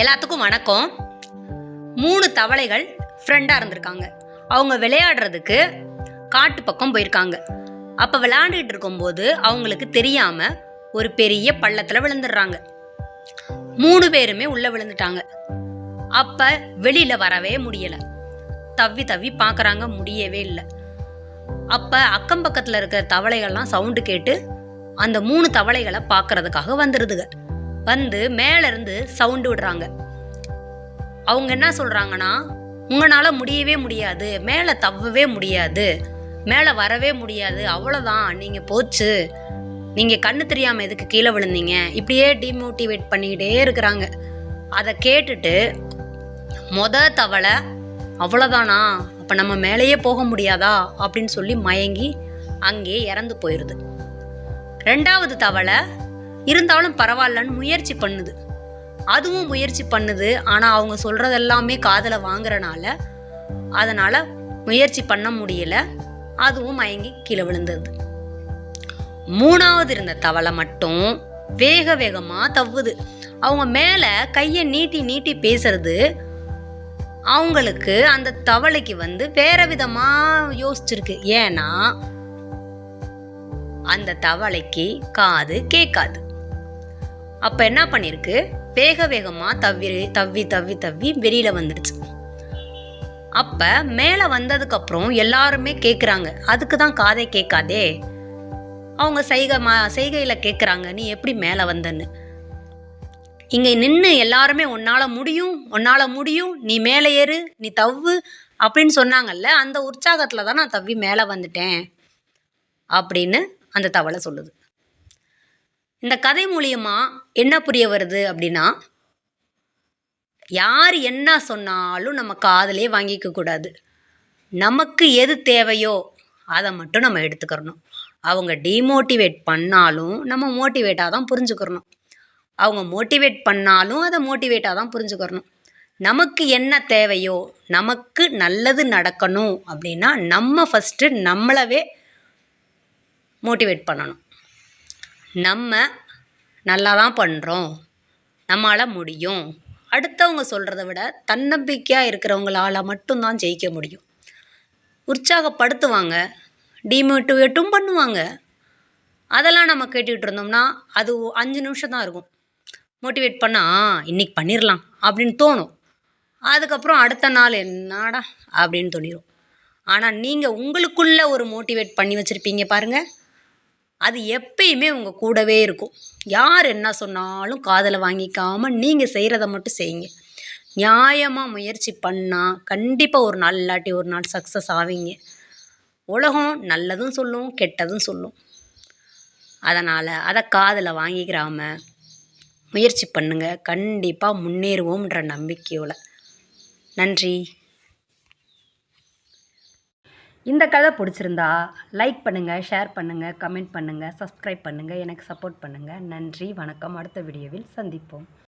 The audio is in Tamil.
எல்லாத்துக்கும் வணக்கம். மூணு தவளைகள் ஃப்ரெண்டாக இருந்திருக்காங்க. அவங்க விளையாடுறதுக்கு காட்டு பக்கம் போயிருக்காங்க. அப்போ விளையாண்டுக்கிட்டு இருக்கும்போது அவங்களுக்கு தெரியாமல் ஒரு பெரிய பள்ளத்தில் விழுந்துடுறாங்க. மூணு பேருமே உள்ளே விழுந்துட்டாங்க. அப்போ வெளியில் வரவே முடியலை. தவ்வி தவ்வி பார்க்குறாங்க முடியவே இல்லை. அப்போ அக்கம் பக்கத்தில் இருக்கிற தவளைகள்லாம் சவுண்டு கேட்டு அந்த மூணு தவளைகளை பார்க்கறதுக்காக வந்துடுதுங்க வந்து மேலேருந்து சவுண்டு விடுறாங்க. அவங்க என்ன சொல்கிறாங்கன்னா உங்களால் முடியவே முடியாது. மேலே தவ்வவே முடியாது. மேலே வரவே முடியாது. அவ்வளோதான் நீங்கள் போச்சு. நீங்கள் கண்ணு தெரியாமல் எதுக்கு கீழே விழுந்தீங்க? இப்படியே டிமோட்டிவேட் பண்ணிக்கிட்டே இருக்கிறாங்க. அதை கேட்டுட்டு மொத தவளை அவ்வளோதானா அப்போ நம்ம மேலேயே போக முடியாதா? அப்படின்னு சொல்லி மயங்கி அங்கேயே இறந்து போயிடுது ரெண்டாவது தவளை இருந்தாலும் பரவாயில்லன்னு முயற்சி பண்ணுது. அதுவும் முயற்சி பண்ணுது. ஆனால் அவங்க சொல்கிறதெல்லாமே காதில் வாங்குறனால அதனால் முயற்சி பண்ண முடியல. அதுவும் மயங்கி கீழே விழுந்தது. மூணாவது இருந்த தவளை மட்டும் வேக வேகமாக தவ்வுது. அவங்க மேலே கையை நீட்டி நீட்டி பேசுறது அவங்களுக்கு அந்த தவளைக்கு வந்து வேற விதமாக யோசிச்சிருக்கு. ஏன்னா அந்த தவளைக்கு காது கேட்காது. அப்போ என்ன பண்ணியிருக்கு வேக வேகமாக தவ்வி தவ்வி தவ்வி தவ்வி வெளியில் வந்துடுச்சு அப்போ மேலே வந்ததுக்கப்புறம் எல்லாருமே கேட்குறாங்க அதுக்கு தான் காதை கேட்காதே. அவங்க செய்கை மா செய்கையில் கேட்குறாங்க நீ எப்படி மேலே வந்தன்னு? இங்கே நின்று எல்லாருமே உன்னால் முடியும் உன்னால் முடியும் நீ மேலே ஏறு நீ தவ்வு அப்படின்னு சொன்னாங்கல்ல அந்த உற்சாகத்தில் தான் நான் தவ்வி மேலே வந்துட்டேன் அப்படின்னு அந்த தவளை சொல்லுது. இந்த கதை மூலியமாக என்ன புரிய வருது அப்படின்னா யார் என்ன சொன்னாலும் நம்ம காதலே வாங்கிக்க கூடாது. நமக்கு எது தேவையோ அதை மட்டும் நம்ம எடுத்துக்கிறணும். அவங்க டிமோட்டிவேட் பண்ணாலும் நம்ம மோட்டிவேட்டாக தான் புரிஞ்சுக்கிறணும். அவங்க மோட்டிவேட் பண்ணாலும் அதை மோட்டிவேட்டாக தான் புரிஞ்சுக்கிறணும். நமக்கு என்ன தேவையோ நமக்கு நல்லது நடக்கணும் அப்படின்னா நம்ம ஃபஸ்ட்டு நம்மளவே மோட்டிவேட் பண்ணணும். நம்ம நல்லா தான் பண்ணுறோம் நம்மளால் முடியும். அடுத்தவங்க சொல்கிறத விட தன்னம்பிக்கையாக இருக்கிறவங்களால மட்டும்தான் ஜெயிக்க முடியும். உற்சாகப்படுத்துவாங்க. டிமோட்டிவேட்டும் பண்ணுவாங்க. அதெல்லாம் நம்ம கேட்டுக்கிட்டு இருந்தோம்னா அது அஞ்சு நிமிஷம் தான் இருக்கும். மோட்டிவேட் பண்ணால் இன்னைக்கு பண்ணிடலாம் அப்படின்னு தோணும். அதுக்கப்புறம் அடுத்த நாள் என்னடா அப்படின்னு தோணிடும் ஆனால் நீங்கள் உங்களுக்குள்ளே ஒரு மோட்டிவேட் பண்ணி வச்சுருப்பீங்க பாருங்கள் அது எப்பயுமே உங்கள் கூடவே இருக்கும். யார் என்ன சொன்னாலும் காதில் வாங்கிக்காமல் நீங்கள் செய்கிறத மட்டும் செய்யுங்க. நியாயமாக முயற்சி பண்ணால் கண்டிப்பாக ஒரு நாள் இல்லாட்டி ஒரு நாள் சக்ஸஸ் ஆவீங்க. உலகம் நல்லதும் சொல்லும் கெட்டதும் சொல்லும். அதனால் அதை காதில் வாங்கிக்கிறாம முயற்சி பண்ணுங்கள் கண்டிப்பாக முன்னேறுவோம்ன்ற நம்பிக்கையோட. நன்றி. இந்த கதை பிடிச்சிருந்தா லைக் பண்ணுங்கள் ஷேர் பண்ணுங்கள் கமெண்ட் பண்ணுங்கள் சப்ஸ்கிரைப் பண்ணுங்கள் எனக்கு சப்போர்ட் பண்ணுங்கள் நன்றி வணக்கம். அடுத்த வீடியோவில் சந்திப்போம்.